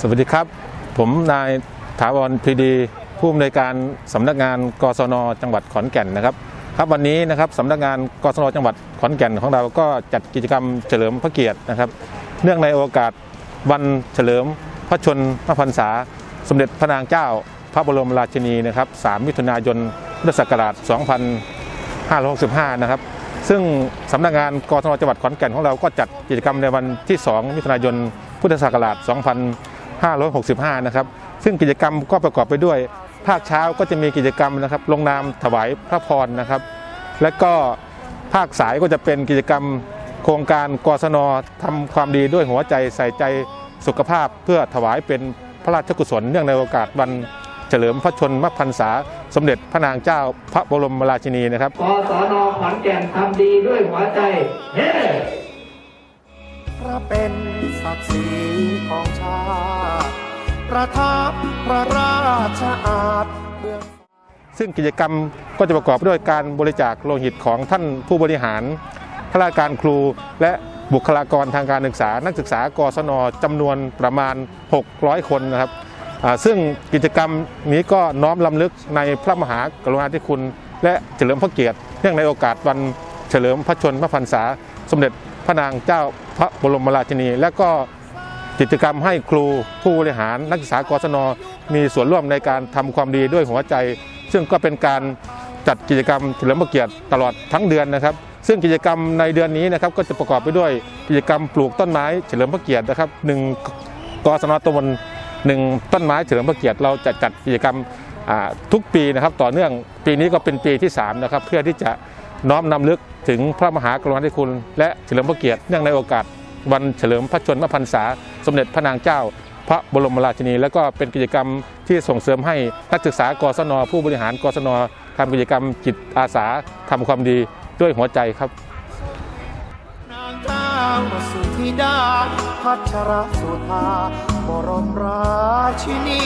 สวัสดีครับ ผมนายถาวรพีดีผู้อำนวยการสำนักงานกศนจังหวัดขอนแก่นนะครับ ครับวันนี้นะครับสำนักงานกศนจังหวัดขอนแก่นของเราก็จัดกิจกรรมเฉลิมพระเกียรตินะครับ เนื่องในโอกาสวันเฉลิมพระชนมพรรษา สมเด็จพระนางเจ้า พระบรมราชินีนะครับ 3 มิถุนายนพุทธศักราช 2565 นะครับซึ่งสำนักงานกศนจังหวัดขอนแก่นของเราก็จัดกิจกรรมในวันที่ 2 มิถุนายนพุทธศักราช 2565 นะครับ ซึ่งกิจกรรมก็ประกอบไปด้วย ภาคเช้าก็จะมีกิจกรรมนะครับ ลงนามถวายพระพรนะครับ และก็ภาคสายก็จะเป็นกิจกรรมโครงการกศนทำความดีด้วยหัวใจใส่ใจสุขภาพ เพื่อถวายเป็นพระราชกุศลเนื่องในโอกาสวันเฉลิมพระชนมพรรษา สมเด็จพระนางเจ้าพระบรมราชินีนะครับกศนขอนแก่นทำดีด้วยหัวใจเฮ้พระเป็น ศักดิ์ศรีของชาติประทับพระราชอาณเบื้องซึ่งกิจกรรมก็จะประกอบด้วยการบริจาคโลหิตของท่านผู้บริหาร ข้าราชการครู และบุคลากรทางการศึกษา นักศึกษากศนจำนวนประมาณ 600 คนนะครับซึ่งกิจกรรมนี้ก็น้อมลำลึกในพระมหากรุณาธิคุณ และเฉลิมพระเกียรติเนื่องในโอกาสวันเฉลิมพระชนมพรรษา สมเด็จ ระนางเจ้าพระบรมราชินี และก็กิจกรรมให้ครูผู้บริหารนักศึกษากศนมีส่วนร่วมในการทำความดีด้วยหัวใจ ซึ่งก็เป็นการจัดกิจกรรมเฉลิมพระเกียรติตลอดทั้งเดือนนะครับ ซึ่งกิจกรรมในเดือนนี้นะครับก็จะประกอบไปด้วยกิจกรรมปลูกต้นไม้เฉลิมพระเกียรตินะครับหนึ่งกศนตำบลหนึ่งต้นไม้เฉลิมพระเกียรติเราจะจัดกิจกรรม ทุกปีนะครับต่อเนื่องปีนี้ก็เป็นปีที่สามนะครับเพื่อที่จะน้อมนำลึกถึงพระมหากรุณาธิคุณ และเฉลิมพระเกียรติเนื่องในโอกาส วันเฉลิมพระชนมพรรษา สมเด็จพระนางเจ้า พระบรมราชินี และก็เป็นกิจกรรมที่ส่งเสริมให้นักศึกษากศน ผู้บริหารกศนทำกิจกรรมจิตอาสาทำความดีด้วยหัวใจครับนางเจ้าสุธิดาพัชรสุธาบรมราชินี